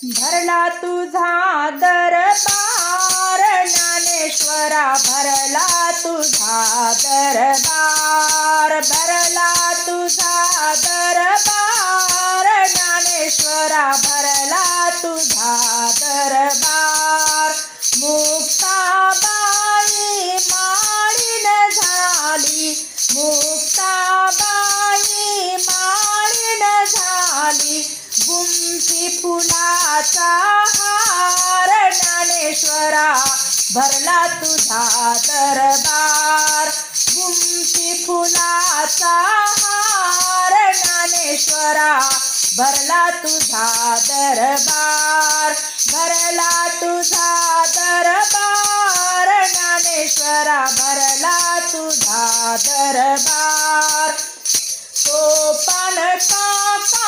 भरला तुझा दरबार ज्ञानेश्वरा भरला तुझा दरबार भरला तुझा दरबार ज्ञानेश्वरा भरला तुझा दरबार. मुक्ताबाई माळीन झाली मु गुंफी फुलाचा हार ज्ञानेश्वरा भरला तुझा दरबार. गुंफी फुलाचा हार ज्ञानेश्वरा भरला तुझा दरबार. भरला तुझा दरबार ज्ञानेश्वरा भरला तुझा दरबार. सोपान काका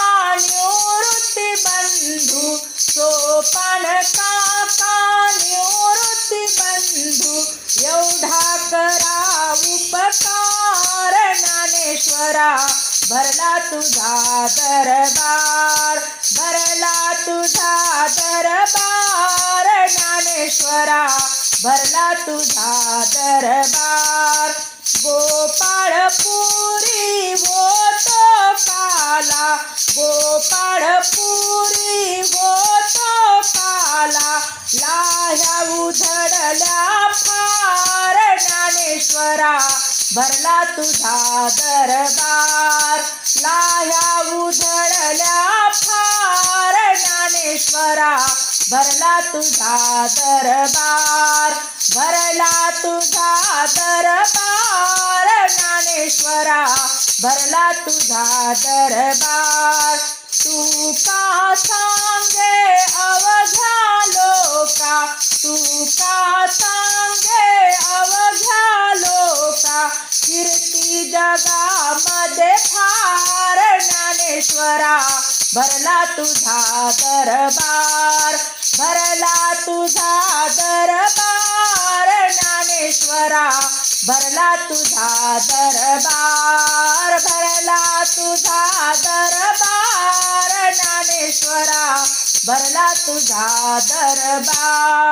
उपकार ज्ञानेश्वरा भरला तुझा दरबार भरला तुझा दरबार ज्ञानेश्वरा भरला तुझा दरबार. गोपाळपुरी होत काला गोपाळपुरी होत काला लाह्या उधडल्या ज्ञानेश्वरा भरला तुझा दरबार. लाया उधळल्या फार ज्ञानेश्वरा भरला तुझा दरबार. भरला तुझा दरबार ज्ञानेश्वरा भरला तुझा दरबार. तू का सांग मध्ये फार ज्ञानेश्वरा भरला तुझा दरबार भरला तुझा दरबार ज्ञानेश्वरा भरला तुझा दरबार भरला तुझा दरबार ज्ञानेश्वरा भरला तुझा दरबार.